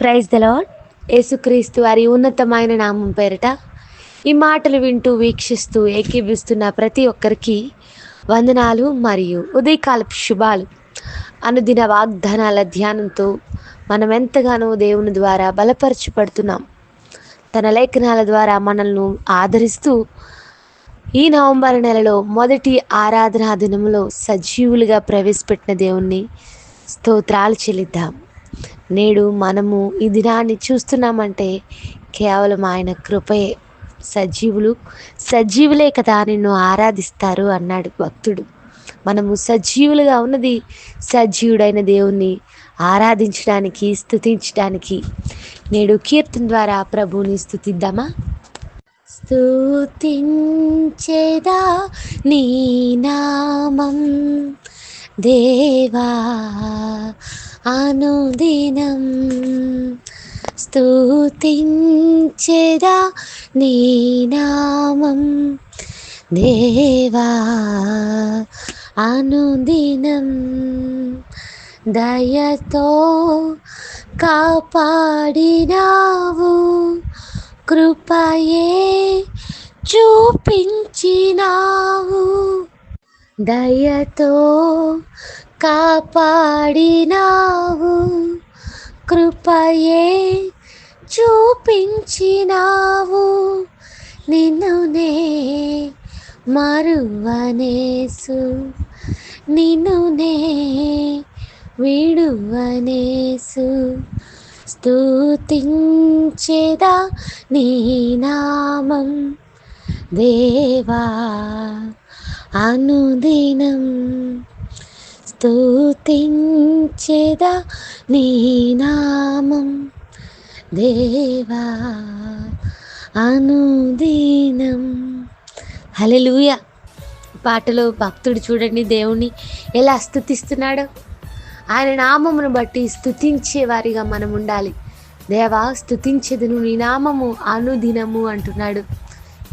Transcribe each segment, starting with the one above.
Praise the యేసుక్రీస్తు వారి ఉన్నతమైన నామం పేరిట ఈ మాటలు వింటూ వీక్షిస్తూ ఏకీభిస్తున్న ప్రతి ఒక్కరికి వందనాలు మరియు ఉదయకాలపు శుభాలు. అనుదిన వాగ్దానాల ధ్యానంతో మనం ఎంతగానో దేవుని ద్వారా బలపరచబడుతున్నాం. తన లేఖనాల ద్వారా మనల్ని ఆదరిస్తూ ఈ నవంబర్ నెలలో మొదటి ఆరాధనా దినములో సజీవులుగా ప్రవేశపెట్టిన దేవుణ్ణి స్తోత్రాలు చెల్లిద్దాం. నేడు మనము ఈ దినాన్ని చూస్తున్నామంటే కేవలం ఆయన కృపయే సజీవులు సజీవులే కదా నిన్ను ఆరాధిస్తారు అన్నాడు భక్తుడు. మనము సజీవులుగా ఉన్నది సజీవుడైన దేవుణ్ణి ఆరాధించడానికి స్తుతించడానికి. నేడు కీర్తన ద్వారా ప్రభువుని స్థుతిద్దామా స్తుతించేదా నీ నామం దేవా? అనుదినం స్తుతించేదా నీ నామం. దేవా అనుదినం దయతో కాపాడినావు. కృపయే చూపించినావు. దయతో కాపాడినావు. కృపయే చూపించినావు. నిన్నునే మరువనేసు. నిన్నునే విడువనేసు. స్తుతించేదా నీ నామం. దేవా అనుదినం స్థుతించేదా నీ నామం. దేవా అనుదినం. హలెలుయ పాటలో భక్తుడు చూడండి దేవుణ్ణి ఎలా స్థుతిస్తున్నాడు ఆయన నామమును బట్టి స్థుతించేవారిగా మనం ఉండాలి. దేవా స్థుతించదును నీ నామము అనుదినము అంటున్నాడు.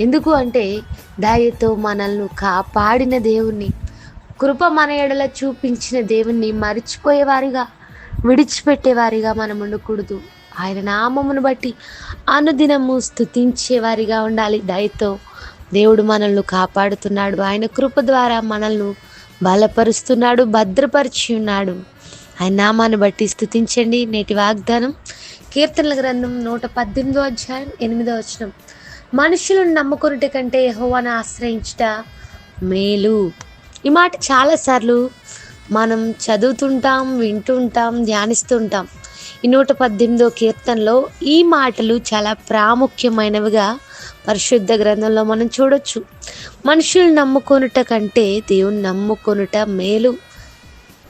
ఎందుకు అంటే దయతో మనల్ని కాపాడిన దేవుణ్ణి. కృప మన ఎడల చూపించిన దేవుణ్ణి మరిచిపోయేవారిగా విడిచిపెట్టేవారిగా మనం ఉండకూడదు. ఆయన నామమును బట్టి అనుదినము స్తుతించేవారిగా ఉండాలి. దయతో దేవుడు మనల్ని కాపాడుతున్నాడు. ఆయన కృప ద్వారా మనల్ని బలపరుస్తున్నాడు భద్రపరిచి ఉన్నాడు ఆయన నామాన్ని బట్టి స్థుతించండి నేటి వాగ్దానం కీర్తనల గ్రంథం నూట పద్దెనిమిదో అధ్యాయం ఎనిమిదో వచనం. మనుషులను నమ్ముకున్నట కంటే యహోవాను ఆశ్రయించుట మేలు. ఈ మాట చాలాసార్లు మనం చదువుతుంటాం వింటుంటాం ధ్యానిస్తుంటాం. ఈ నూట పద్దెనిమిదో కీర్తనలో ఈ మాటలు చాలా ప్రాముఖ్యమైనవిగా పరిశుద్ధ గ్రంథంలో మనం చూడొచ్చు. మనుషులు నమ్ముకొనుట కంటే దేవుని నమ్ముకొనుట మేలు.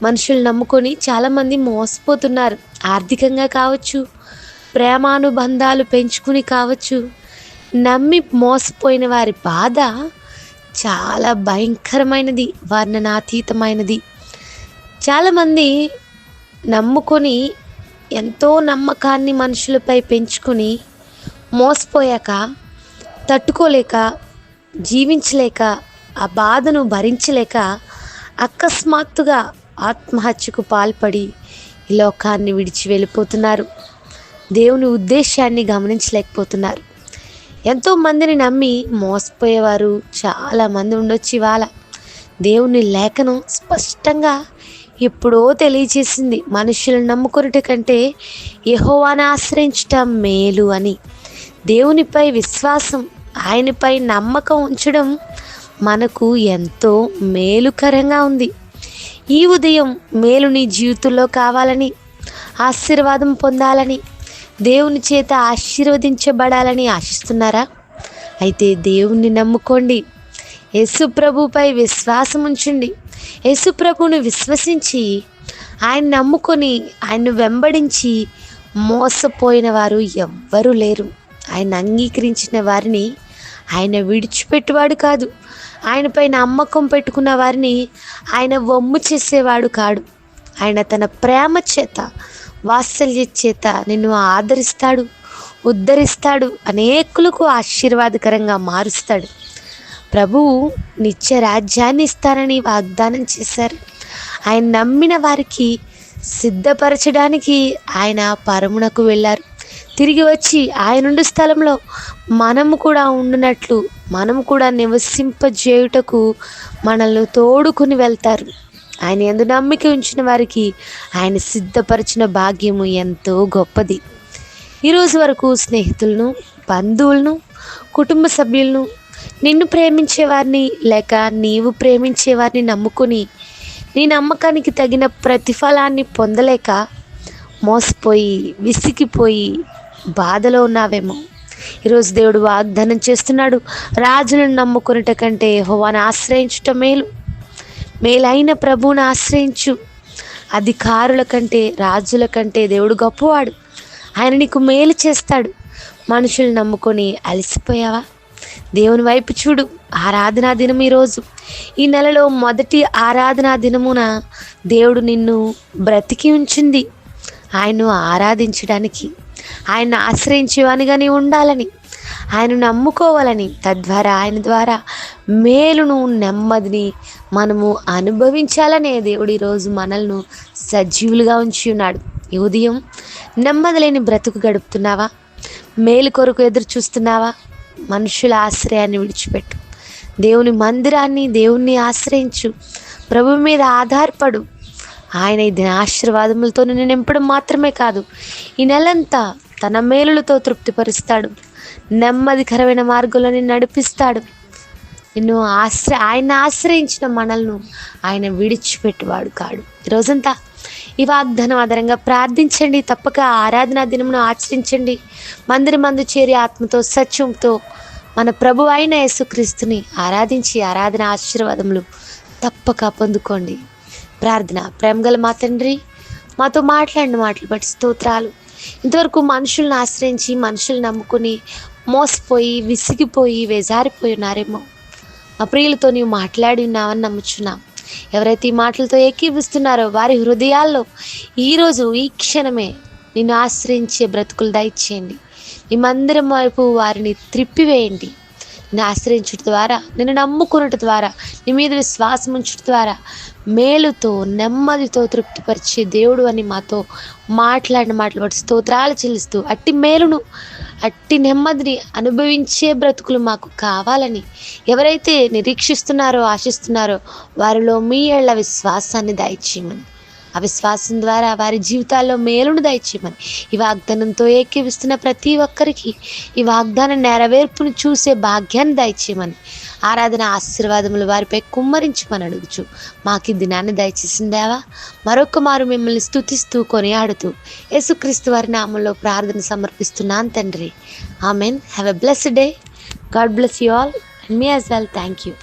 మనుషులు నమ్ముకొని చాలామంది మోసపోతున్నారు. ఆర్థికంగా కావచ్చు ప్రేమానుబంధాలు పెంచుకుని కావచ్చు. నమ్మి మోసపోయిన వారి బాధ చాలా భయంకరమైనది వర్ణనాతీతమైనది. చాలామంది నమ్ముకొని ఎంతో నమ్మకాన్ని మనుషులపై పెంచుకొని మోసపోయాక తట్టుకోలేక జీవించలేక ఆ బాధను భరించలేక అకస్మాత్తుగా ఆత్మహత్యకు పాల్పడి ఈ లోకాన్ని విడిచి వెళ్ళిపోతున్నారు. దేవుని ఉద్దేశాన్ని గమనించలేకపోతున్నారు. ఎంతో మందిని నమ్మి మోసపోయేవారు చాలామంది ఉండొచ్చు ఇవాళ. దేవుని లేఖనం స్పష్టంగా ఎప్పుడో తెలియజేసింది మనుషులను నమ్ముకున్నట కంటే యహోవాను ఆశ్రయించటం మేలు అని. దేవునిపై విశ్వాసం ఆయనపై నమ్మకం ఉంచడం మనకు ఎంతో మేలుకరంగా ఉంది. ఈ ఉదయం మేలు నీ జీవితంలో కావాలని ఆశీర్వాదం పొందాలని దేవుని చేత ఆశీర్వదించబడాలని ఆశిస్తున్నారా? అయితే దేవుణ్ణి నమ్ముకోండి. యేసుప్రభుపై విశ్వాసం ఉంచండి. యేసు విశ్వసించి ఆయన నమ్ముకొని ఆయన్ను వెంబడించి మోసపోయిన వారు ఎవ్వరూ లేరు. ఆయన అంగీకరించిన వారిని ఆయన విడిచిపెట్టేవాడు కాదు. ఆయనపై నమ్మకం పెట్టుకున్న వారిని ఆయన వమ్ము చేసేవాడు కాడు. ఆయన తన ప్రేమ చేత వాత్సల్య చేత నిన్ను ఆదరిస్తాడు ఉద్ధరిస్తాడు అనేకులకు ఆశీర్వాదకరంగా మారుస్తాడు. ప్రభువు నిత్య రాజ్యాన్ని ఇస్తారని వాగ్దానం చేశారు. ఆయన నమ్మిన వారికి సిద్ధపరచడానికి ఆయన పరమునకు వెళ్ళారు. తిరిగి వచ్చి ఆయనుండు స్థలంలో మనము కూడా ఉండునట్లు మనము కూడా నివసింపజేయుటకు మనల్ని తోడుకుని వెళ్తారు. ఆయన ఎందు నమ్మిక ఉంచిన వారికి ఆయన సిద్ధపరిచిన భాగ్యము ఎంతో గొప్పది. ఈరోజు వరకు స్నేహితులను బంధువులను కుటుంబ సభ్యులను నిన్ను ప్రేమించేవారిని లేక నీవు ప్రేమించేవారిని నమ్ముకుని నీ నమ్మకానికి తగిన ప్రతిఫలాన్ని పొందలేక మోసపోయి విసిగిపోయి బాధలో ఉన్నావేమో. ఈరోజు దేవుడు వాగ్దానం చేస్తున్నాడు. రాజులను నమ్ముకునేట కంటే హోవాను ఆశ్రయించటం మేలు. మేలైన ప్రభువును ఆశ్రయించు. అధికారుల కంటే రాజుల కంటే దేవుడు గొప్పవాడు. ఆయన నీకు మేలు చేస్తాడు. మనుషులు నమ్ముకొని అలసిపోయావా? దేవుని వైపు చూడు. ఆరాధనా దినం ఈరోజు. ఈ నెలలో మొదటి ఆరాధనా దినమున దేవుడు నిన్ను బ్రతికి ఉంచింది. ఆయన్ను ఆరాధించడానికి ఆయన్ని ఆశ్రయించేవానిగానే ఉండాలని. ఆయనను నమ్ముకోవాలని తద్వారా ఆయన ద్వారా మేలును నెమ్మదిని మనము అనుభవించాలనే దేవుడు ఈరోజు మనల్ని సజీవులుగా ఉంచి ఉన్నాడు. ఈ ఉదయం నెమ్మది లేని బ్రతుకు గడుపుతున్నావా? మేలు కొరకు ఎదురు చూస్తున్నావా? మనుషుల ఆశ్రయాన్ని విడిచిపెట్టు. దేవుని మందిరాన్ని దేవుణ్ణి ఆశ్రయించు. ప్రభు మీద ఆధారపడు. ఆయన ఇది ఆశీర్వాదములతో నిన్ను నింపడం మాత్రమే కాదు ఈ నెలంతా తన మేలులతో తృప్తిపరుస్తాడు. నెమ్మదికరమైన మార్గంలోనే నడిపిస్తాడు. నిన్ను ఆశ్ర ఆయన ఆశ్రయించిన మనల్ని ఆయన విడిచిపెట్టువాడు కాడు. రోజంతా ఈ వాగ్దానం ఆధారంగా ప్రార్థించండి. తప్పక ఆరాధనా దినమును ఆచరించండి. మందిరి మందు చేరి ఆత్మతో సత్యంతో మన ప్రభు అయిన యేసుక్రీస్తుని ఆరాధించి ఆరాధన ఆశీర్వాదములు తప్పక పొందుకోండి. ప్రార్థన ప్రేమగల మా తండ్రి మాతో మాట్లాడిన మాటలు బట్టి స్తోత్రాలు. ఇంతవరకు మనుషులను ఆశ్రయించి మనుషులు నమ్ముకుని మోసపోయి విసిగిపోయి వేజారిపోయి ఉన్నారేమో. మా ప్రియులతో నీవు మాట్లాడి ఉన్నావని నమ్ముచున్నాం. ఎవరైతే ఈ మాటలతో ఏకీవిస్తున్నారో వారి హృదయాల్లో ఈరోజు ఈ క్షణమే నిన్ను ఆశ్రయించే బ్రతుకులు దయచేయండి. నీ మందిరం వైపు వారిని త్రిప్పివేయండి. నిన్ను ఆశ్రయించుట ద్వారా నిన్ను నమ్ముకున్నట ద్వారా నీ మీద విశ్వాసం ఉంచుట ద్వారా మేలుతో నెమ్మదితో తృప్తిపరిచే దేవుడు అని మాతో మాట్లాడిన మాటలు వాటి స్తోత్రాలు చెల్లిస్తూ అట్టి మేలును అట్టి నెమ్మదిని అనుభవించే బ్రతుకులు మాకు కావాలని ఎవరైతే నిరీక్షిస్తున్నారో ఆశిస్తున్నారో వారిలో మీ ఏళ్ళ విశ్వాసాన్ని దయచేయమని. ఆ విశ్వాసం ద్వారా వారి జీవితాల్లో మేలును దయచేయమని ఈ వాగ్దానంతో ఏకీవిస్తున్న ప్రతి ఒక్కరికి ఈ వాగ్దాన నెరవేర్పును చూసే భాగ్యాన్ని దయచేయమని ఆరాధన ఆశీర్వాదములు వారిపై కుమ్మరించమని అడుగుచు. మాకు ఈ దినాన్ని దయచేసిందావా మరొక మారు మిమ్మల్ని స్థుతిస్తూ కొనియాడుతూ యేసుక్రీస్తు వారి నామంలో ప్రార్థన సమర్పిస్తున్నాను తండ్రి. Amen. Have a blessed day God bless you all and me as well thank you